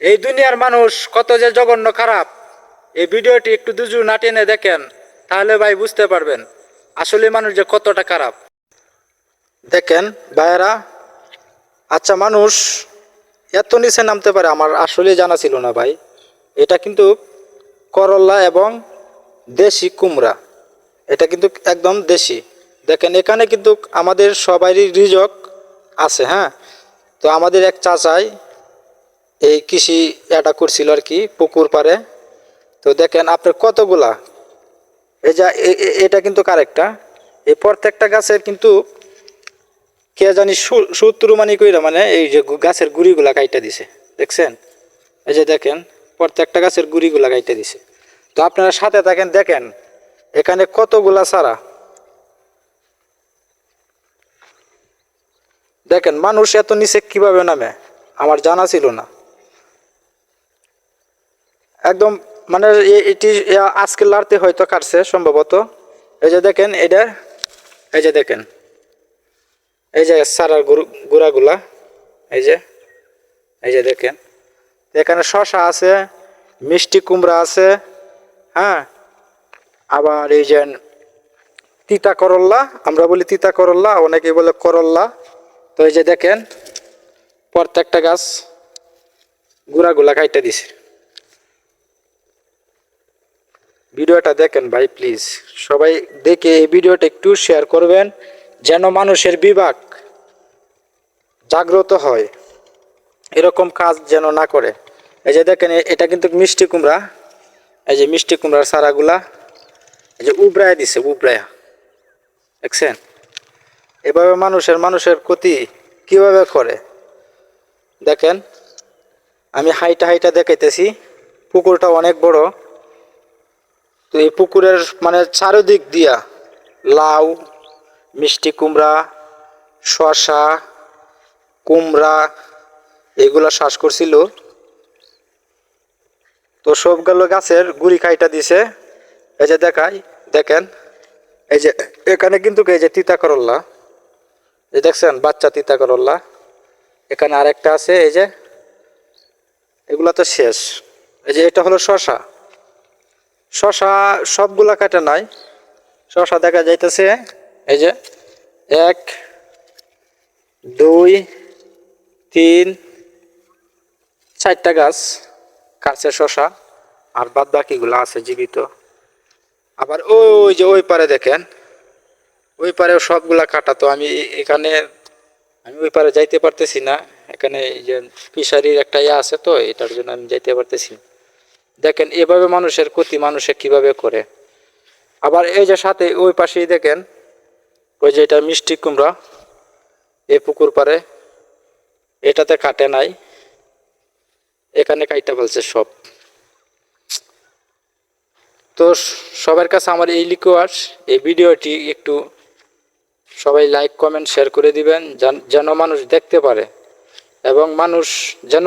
এই দুনিয়ার মানুষ কত যে জঘন্য খারাপ। এই ভিডিওটি একটু দুজু না টেনে দেখেন, তাহলে ভাই বুঝতে পারবেন আসলে মানুষ যে কতটা খারাপ। দেখেন, ভাইয়েরা আচ্ছা মানুষ এত নিচে নামতে পারে, আমার আসলে জানা ছিল না ভাই। এটা কিন্তু করল্লা এবং দেশি কুমড়া। এটা কিন্তু একদম দেশি। দেখেন, এখানে কিন্তু আমাদের সবারই রিজক আছে হ্যাঁ? তো আমাদের এক চাচাই এই কৃষি এটা করছিল আর কি পুকুর পারে তো দেখেন আপনার কতগুলা? এই যা এটা কিন্তু কারেক্টটা। এই প্রত্যেকটা গাছের কিন্তু কে জানি সু- সত্তর মানি কইরা মানে এই যে গাছের গুড়িগুলা কাইটা দিছে, দেখছেন? এই যে দেখেন, প্রত্যেকটা গাছের গুড়িগুলা কাইটা দিছে। তো আপনারা সাথে থাকেন, দেখেন, এখানে কতগুলা সারা দেখেন, মানুষ এত নিচে কীভাবে নামে? আমার জানা ছিল না। একদম মানে এটি আজকে লাড়তে হয়তো কাটছে সম্ভবত। এই যে দেখেন, এটা, এই যে দেখেন। এই যে সারার গুড়াগুলা, এই যে এই যে দেখেন। এখানে শশা আছে, মিষ্টি কুমড়া আছে হ্যাঁ? আবার এই যে তিতা করল্লা, আমরা বলি তিতা করল্লা, অনেকেই বলে করল্লা। তো এই যে দেখেন, প্রত্যেকটা গাছ গুড়াগুলা কাইটা দিছে। ভিডিওটা দেখেন ভাই প্লিজ সবাই দেখে এই ভিডিওটা একটু শেয়ার করবেন, যেন মানুষের বিভাগ জাগ্রত হয়। এরকম কাজ যেন না করে। এই যে দেখেন এটা কিন্তু মিষ্টি কুমড়া। এই যে মিষ্টি কুমড়ার সারাগুলা এই যে উবরায় দিছে, উবরায়া। দেখছেন? এভাবে মানুষের মানুষের ক্ষতি কীভাবে করে? দেখেন, আমি হাইটা হাইটা দেখাইতেছি, পুকুরটা অনেক বড়। তো এই পুকুরের মানে চারিদিক দিয়া লাউ, মিষ্টি কুমড়া শশা কুমড়া এগুলা শ্বাস করছিল। তো সবগুলো গাছের গুড়ি খাইটা দিছে। এই যে দেখাই, দেখেন, এই যে এখানে কিন্তু এই যে তিতা করল্লা এই দেখছেন, বাচ্চা তিতা করল্লা এখানে আরেকটা আছে, এই যে, এগুলা তো শেষ। এই যে এটা হলো শশা শশা সবগুলা কাটা নাই। শশা দেখা যাইতেছে, এই যে এক, দুই, তিন, চারটা গাছ কাছে শশা, আর বাদ বাকিগুলো আছে জীবিত। আবার ওই যে ওই পারে দেখেন, ওই পারেও সবগুলা কাটা, তো আমি এখানে, আমি ওই পারে যাইতে পারতেছি না। এখানে যে ফিশারির একটা ইয়ে আছে তো, এটার জন্য আমি যাইতে পারতেছি না। দেখেন, এভাবে মানুষের ক্ষতি মানুষে কীভাবে করে? আবার এই যে সাথে ওই পাশেই দেখেন, ওই যে এটা মিষ্টি কুমড়া, এই পুকুর পারে এটাতে কাটে নাই, এখানে কাইটা ফেলছে সব। তো সবার কাছে আমার এই রিকোয়ার্স এই ভিডিওটি একটু সবাই লাইক, কমেন্ট, শেয়ার করে দিবেন যেন মানুষ দেখতে পারে এবং মানুষ যেন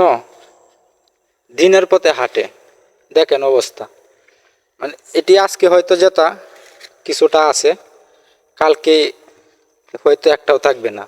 দিনের পথে হাঁটে। দেখেন অবস্থা। মানে এটি আজকে হয়তো যেটা কিছুটা আছে কালকে হয়তো একটাও থাকবে না।